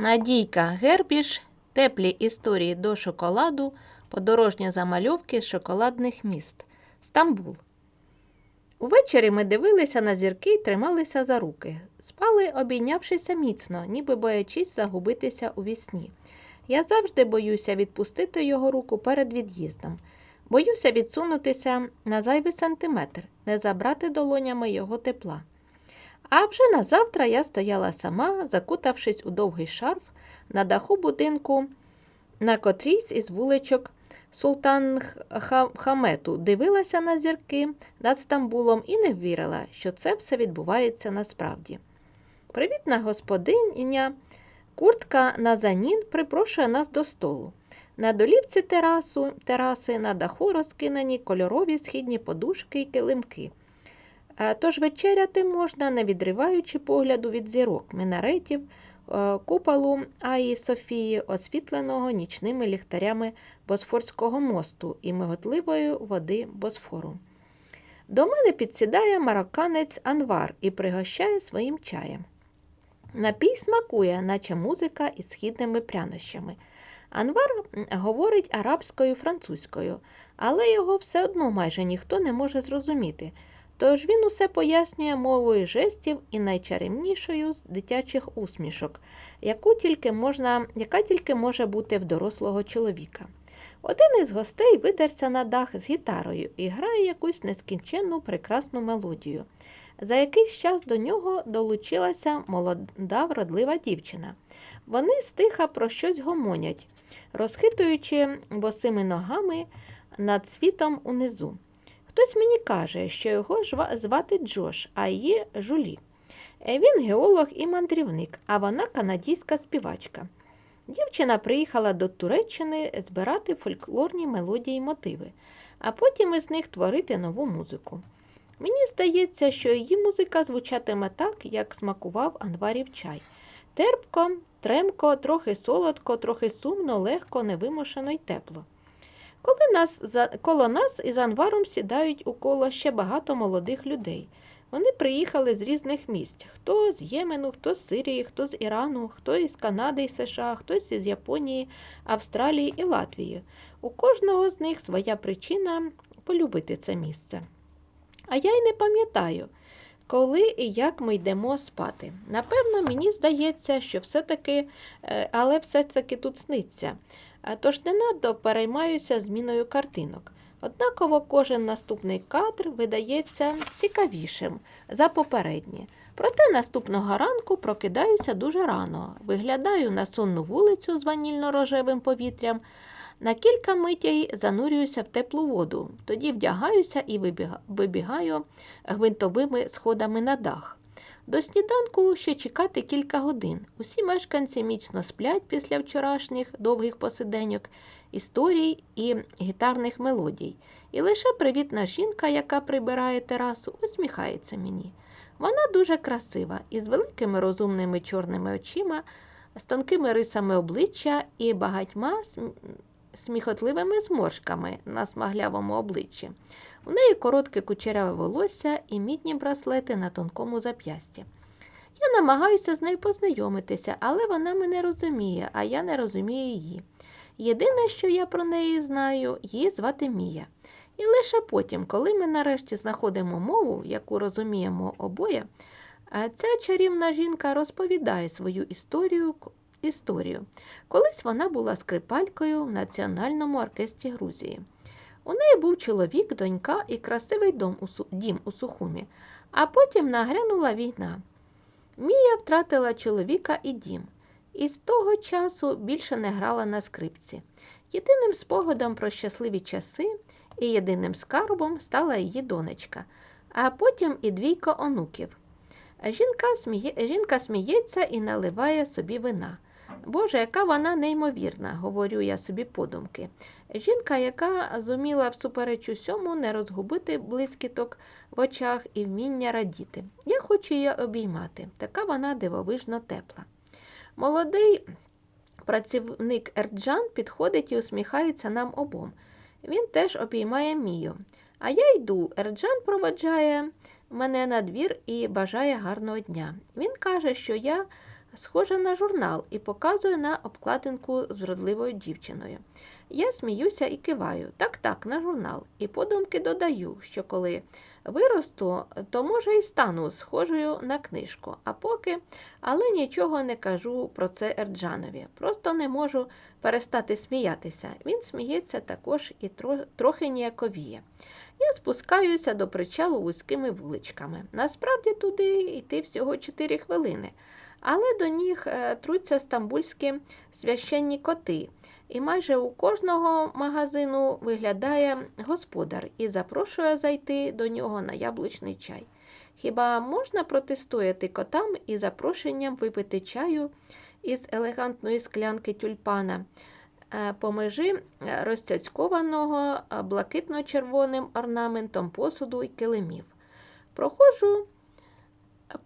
Надійка Гербіш, теплі історії до шоколаду, подорожні замальовки з шоколадних міст. Стамбул. Увечері ми дивилися на зірки й трималися за руки. Спали, обійнявшися міцно, ніби боячись загубитися у вісні. Я завжди боюся відпустити його руку перед від'їздом. Боюся відсунутися на зайвий сантиметр, не забрати долонями його тепла. А вже на завтра я стояла сама, закутавшись у довгий шарф на даху будинку на котрійсь із вуличок Султан Хамету, дивилася на зірки над Стамбулом і не вірила, що це все відбувається насправді. Привітна господиня, куртка Назанін припрошує нас до столу. На долівці терасу, тераси на даху розкинені кольорові східні подушки й килимки. Е, Тож вечеряти можна, не відриваючи погляду від зірок, минаретів, е, куполу Аї Софії, освітленого нічними ліхтарями Босфорського мосту і миготливої води Босфору. До мене підсідає марокканець Анвар і пригощає своїм чаєм. Напій смакує, наче музика із східними прянощами. Анвар говорить арабською французькою, але його все одно майже ніхто не може зрозуміти. Тож він усе пояснює мовою жестів і найчаремнішою з дитячих усмішок, яку тільки можна, яка тільки може бути в дорослого чоловіка. Один із гостей видерся на дах з гітарою і грає якусь нескінченну прекрасну мелодію. За якийсь час до нього долучилася молода вродлива дівчина. Вони стиха про щось гомонять, розхитуючи босими ногами над світом унизу. Хтось мені каже, що його звати Джош, а її Жулі. Е, Він геолог і мандрівник, а вона канадійська співачка. Дівчина приїхала до Туреччини збирати фольклорні мелодії й мотиви, а потім із них творити нову музику. Мені здається, що її музика звучатиме так, як смакував Анварів чай. Терпко, тремко, трохи солодко, трохи сумно, легко, невимушено й тепло. Коли нас, коло нас із Анваром сідають у коло ще багато молодих людей. Вони приїхали з різних місць: хто з Ємену, хто з Сирії, хто з Ірану, хто із Канади і США, хтось із Японії, Австралії і Латвії. У кожного з них своя причина полюбити це місце. А я й не пам'ятаю, коли і як ми йдемо спати. Напевно, мені здається, що все-таки, е, але все-таки тут сниться. Тож не надто переймаюся зміною картинок. Однаково кожен наступний кадр видається цікавішим за попередні. Проте наступного ранку прокидаюся дуже рано, виглядаю на сонну вулицю з ванільно-рожевим повітрям, на кілька митей занурююся в теплу воду, тоді вдягаюся і вибігаю гвинтовими сходами на дах. До сніданку ще чекати кілька годин. Усі мешканці міцно сплять після вчорашніх довгих посиденьок, історій і гітарних мелодій. І лише привітна жінка, яка прибирає терасу, усміхається мені. Вона дуже красива, із великими розумними чорними очима, з тонкими рисами обличчя і багатьма сміхотливими зморшками на смаглявому обличчі. У неї коротке кучеряве волосся і мідні браслети на тонкому зап'ясті. Я намагаюся з нею познайомитися, але вона мене розуміє, а я не розумію її. Єдине, що я про неї знаю, її звати Мія. І лише потім, коли ми нарешті знаходимо мову, яку розуміємо обоє, ця чарівна жінка розповідає свою історію. історію. Колись вона була скрипалькою в Національному оркестрі Грузії. У неї був чоловік, донька і красивий дом у Су- дім у Сухумі, а потім нагрянула війна. Мія втратила чоловіка і дім, і з того часу більше не грала на скрипці. Єдиним спогадом про щасливі часи і єдиним скарбом стала її донечка, а потім і двійко онуків. Жінка, сміє, жінка сміється і наливає собі вина. Боже, яка вона неймовірна, говорю я собі подумки. Жінка, яка зуміла всупереч усьому не розгубити блискіток в очах і вміння радіти. Я хочу її обіймати. Така вона дивовижно тепла. Молодий працівник Ерджан підходить і усміхається нам обом. Він теж обіймає Мію. А я йду. Ерджан проведжає мене на двір і бажає гарного дня. Він каже, що я схоже на журнал і показує на обкладинку з вродливою дівчиною. Я сміюся і киваю. Так, так, на журнал. І подумки додаю, що коли виросту, то може і стану схожою на книжку. А поки, але нічого не кажу про це Ерджанові. Просто не можу перестати сміятися. Він сміється також і тро- трохи ніяковіє. Я спускаюся до причалу вузькими вуличками. Насправді туди йти всього 4 хвилини. Але до ніг е, труться стамбульські священні коти, і майже у кожного магазину виглядає господар і запрошує зайти до нього на яблучний чай. Хіба можна протистояти котам і запрошенням випити чаю із елегантної склянки тюльпана? е, По межі е, розцяцькованого блакитно-червоним орнаментом посуду і килимів. Проходжу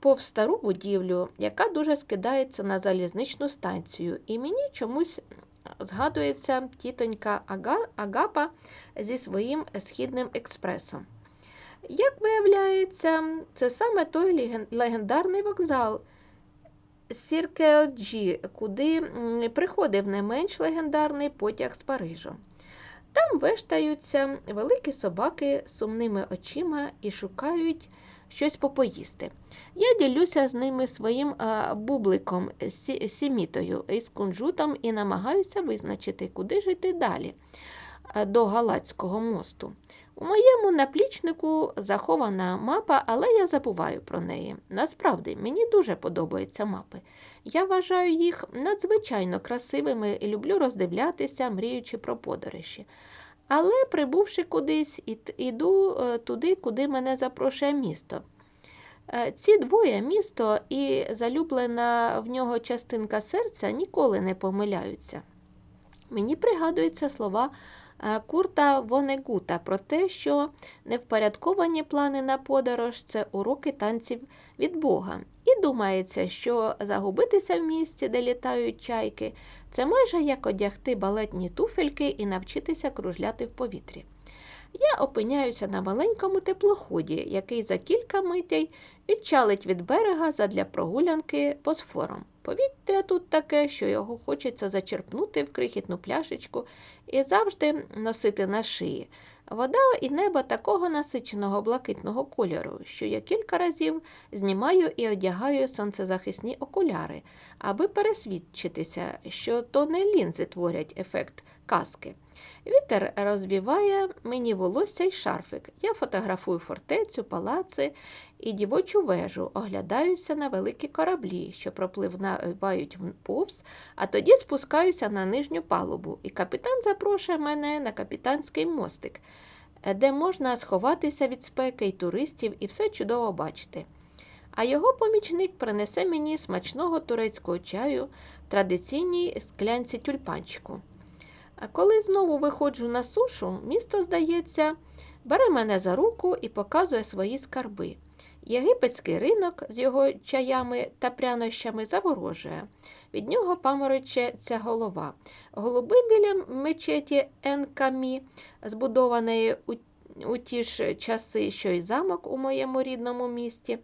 повз стару будівлю, яка дуже скидається на залізничну станцію, і мені чомусь згадується тітонька Ага- Агапа зі своїм східним експресом. Як виявляється, це саме той легендарний вокзал Сіркелджі, куди приходив не менш легендарний потяг з Парижу. Там вештаються великі собаки сумними очима і шукають щось попоїсти. Я ділюся з ними своїм бубликом сі- сімітою із кунжутом і намагаюся визначити, куди жити далі до Галацького мосту. У моєму наплічнику захована мапа, але я забуваю про неї. Насправді, мені дуже подобаються мапи. Я вважаю їх надзвичайно красивими і люблю роздивлятися, мріючи про подорожі. Але, прибувши кудись, іду е, туди, куди мене запрошує місто. Е, Ці двоє місто і залюблена в нього частинка серця ніколи не помиляються. Мені пригадуються слова Курта Вонегута про те, що невпорядковані плани на подорож це уроки танців від Бога. І думається, що загубитися в місці, де літають чайки, це майже як одягти балетні туфельки і навчитися кружляти в повітрі. Я опиняюся на маленькому теплоході, який за кілька митей відчалить від берега задля прогулянки Босфором. Повітря тут таке, що його хочеться зачерпнути в крихітну пляшечку і завжди носити на шиї. Вода і небо такого насиченого блакитного кольору, що я кілька разів знімаю і одягаю сонцезахисні окуляри, аби пересвідчитися, що то не лінзи творять ефект казки. Вітер розвіває мені волосся й шарфик. Я фотографую фортецю, палаци і дівочу вежу, оглядаюся на великі кораблі, що пропливають повз, а тоді спускаюся на нижню палубу, і капітан запрошує мене на капітанський мостик, де можна сховатися від спеки й туристів і все чудово бачити. А його помічник принесе мені смачного турецького чаю в традиційній склянці тюльпанчику. А коли знову виходжу на сушу, місто, здається, бере мене за руку і показує свої скарби. Єгипетський ринок з його чаями та прянощами заворожує. Від нього паморочиться голова. Голуби біля мечеті Енкамі, збудованої у, у ті ж часи, що й замок у моєму рідному місті,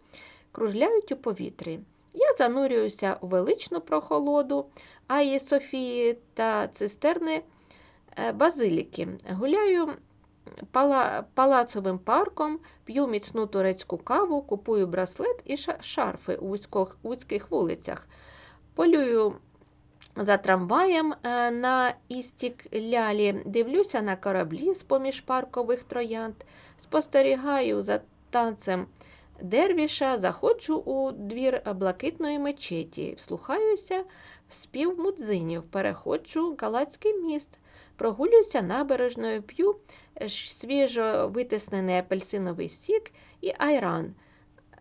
кружляють у повітрі. Я занурююся у величну прохолоду Аї Софії та цистерни базиліки. Гуляю пала- палацовим парком, п'ю міцну турецьку каву, купую браслет і ша- шарфи у вузьких, вузьких вулицях. Полюю за трамваєм е, на істік лялі, дивлюся на кораблі з поміж паркових троянд, спостерігаю за танцем дервіша, заходжу у двір блакитної мечеті, вслухаюся в спів мудзинів, переходжу Галацький міст, прогулююся набережною, п'ю свіжо витиснений апельсиновий сік і айран.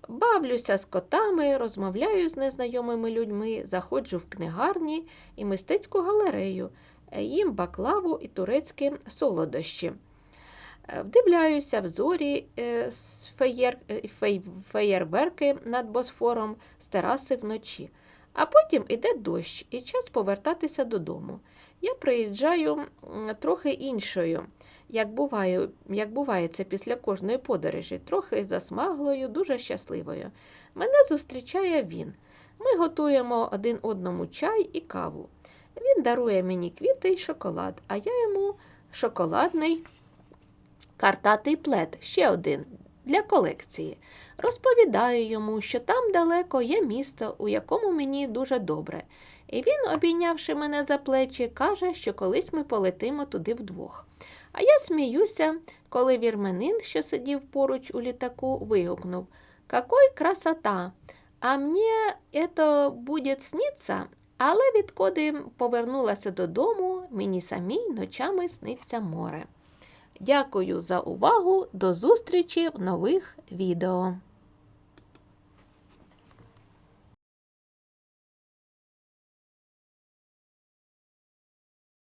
Бавлюся з котами, розмовляю з незнайомими людьми, заходжу в книгарні і мистецьку галерею, е, їм баклаву і турецькі солодощі. Е, Вдивляюся в зорі е, феєр... е, феєрверки над Босфором з тераси вночі. А потім іде дощ, і час повертатися додому. Я приїжджаю трохи іншою, як буває, як буває це після кожної подорожі, трохи засмаглою, дуже щасливою. Мене зустрічає він. Ми готуємо один одному чай і каву. Він дарує мені квіти і шоколад, а я йому шоколадний картатий плед, ще один для колекції. Розповідаю йому, що там далеко є місто, у якому мені дуже добре. І він, обійнявши мене за плечі, каже, що колись ми полетимо туди вдвох. А я сміюся, коли вірменин, що сидів поруч у літаку, вигукнув Какой красота! А мені это буде сниться, але відколи повернулася додому, мені самій ночами сниться море. Дякую за увагу. До зустрічі в нових відео.